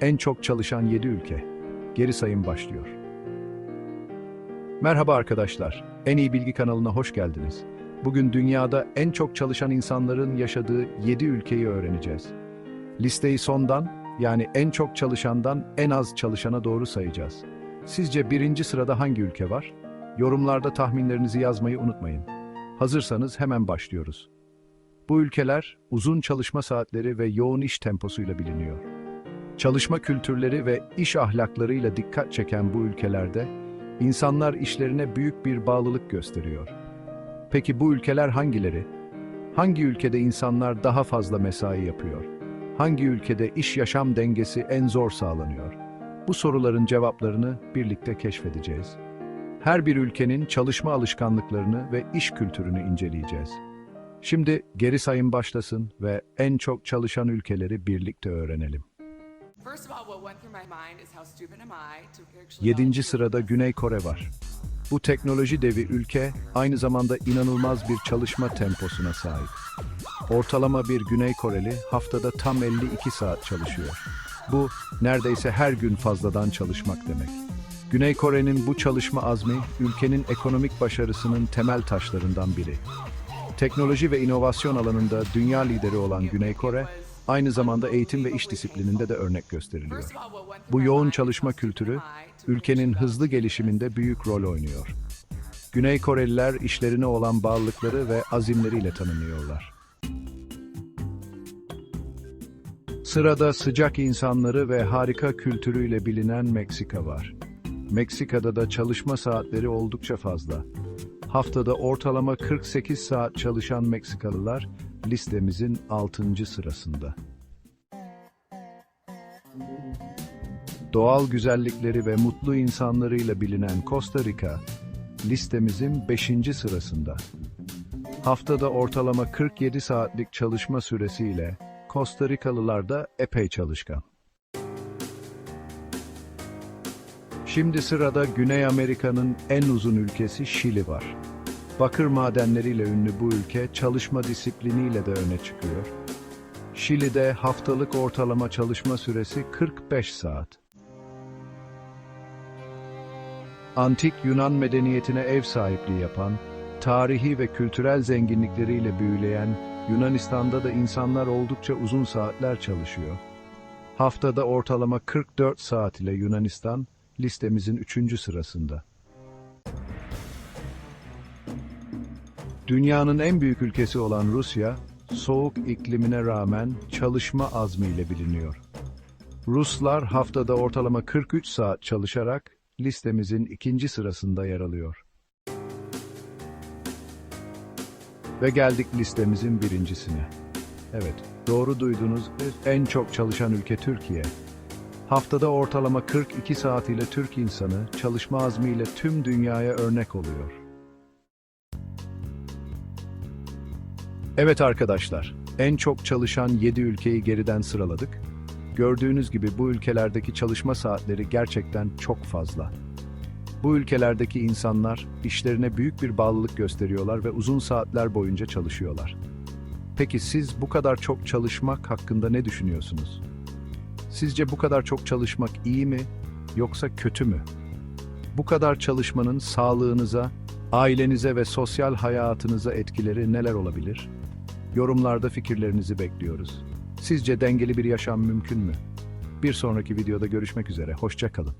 en çok çalışan 7 ülke. Geri sayım başlıyor. Merhaba arkadaşlar. En iyi bilgi kanalına hoş geldiniz. Bugün dünyada en çok çalışan insanların yaşadığı 7 ülkeyi öğreneceğiz. Listeyi sondan, yani en çok çalışandan en az çalışana doğru sayacağız. Sizce birinci sırada hangi ülke var? Yorumlarda tahminlerinizi yazmayı unutmayın. Hazırsanız hemen başlıyoruz. Bu ülkeler uzun çalışma saatleri ve yoğun iş temposuyla biliniyor. Çalışma kültürleri ve iş ahlaklarıyla dikkat çeken bu ülkelerde insanlar işlerine büyük bir bağlılık gösteriyor. Peki bu ülkeler hangileri? Hangi ülkede insanlar daha fazla mesai yapıyor? Hangi ülkede iş yaşam dengesi en zor sağlanıyor? Bu soruların cevaplarını birlikte keşfedeceğiz. Her bir ülkenin çalışma alışkanlıklarını ve iş kültürünü inceleyeceğiz. Şimdi geri sayım başlasın ve en çok çalışan ülkeleri birlikte öğrenelim. Yedinci sırada? Güney Kore var. Bu teknoloji devi ülke aynı zamanda inanılmaz bir çalışma temposuna sahip. Ortalama bir Güney Koreli haftada tam 52 saat çalışıyor. Bu neredeyse her gün fazladan çalışmak demek. Güney Kore'nin bu çalışma azmi ülkenin ekonomik başarısının temel taşlarından biri. Teknoloji ve inovasyon alanında dünya lideri olan Güney Kore, aynı zamanda eğitim ve iş disiplininde de örnek gösteriliyor. Bu yoğun çalışma kültürü ülkenin hızlı gelişiminde büyük rol oynuyor. Güney Koreliler işlerine olan bağlılıkları ve azimleriyle tanınıyorlar. Sırada sıcak insanları ve harika kültürüyle bilinen Meksika var. Meksika'da da çalışma saatleri oldukça fazla. Haftada ortalama 48 saat çalışan Meksikalılar listemizin 6. sırasında. Doğal güzellikleri ve mutlu insanlarıyla bilinen Costa Rica, listemizin 5. sırasında. Haftada ortalama 47 saatlik çalışma süresiyle Costa Rikalılar da epey çalışkan. Şimdi sırada Güney Amerika'nın en uzun ülkesi Şili var. Bakır madenleriyle ünlü bu ülke çalışma disipliniyle de öne çıkıyor. Şili'de haftalık ortalama çalışma süresi 45 saat. Antik Yunan medeniyetine ev sahipliği yapan, tarihi ve kültürel zenginlikleriyle büyüleyen Yunanistan'da da insanlar oldukça uzun saatler çalışıyor. Haftada ortalama 44 saat ile Yunanistan listemizin 3. sırasında. Dünyanın en büyük ülkesi olan Rusya, soğuk iklimine rağmen çalışma azmiyle biliniyor. Ruslar haftada ortalama 43 saat çalışarak listemizin ikinci sırasında yer alıyor. Ve geldik listemizin birincisine. Evet, doğru duydunuz, en çok çalışan ülke Türkiye. Haftada ortalama 42 saat ile Türk insanı çalışma azmiyle tüm dünyaya örnek oluyor. Evet arkadaşlar, en çok çalışan 7 ülkeyi geriden sıraladık. Gördüğünüz gibi bu ülkelerdeki çalışma saatleri gerçekten çok fazla. Bu ülkelerdeki insanlar işlerine büyük bir bağlılık gösteriyorlar ve uzun saatler boyunca çalışıyorlar. Peki siz bu kadar çok çalışmak hakkında ne düşünüyorsunuz? Sizce bu kadar çok çalışmak iyi mi yoksa kötü mü? Bu kadar çalışmanın sağlığınıza, ailenize ve sosyal hayatınıza etkileri neler olabilir? Yorumlarda fikirlerinizi bekliyoruz. Sizce dengeli bir yaşam mümkün mü? Bir sonraki videoda görüşmek üzere, hoşça kalın.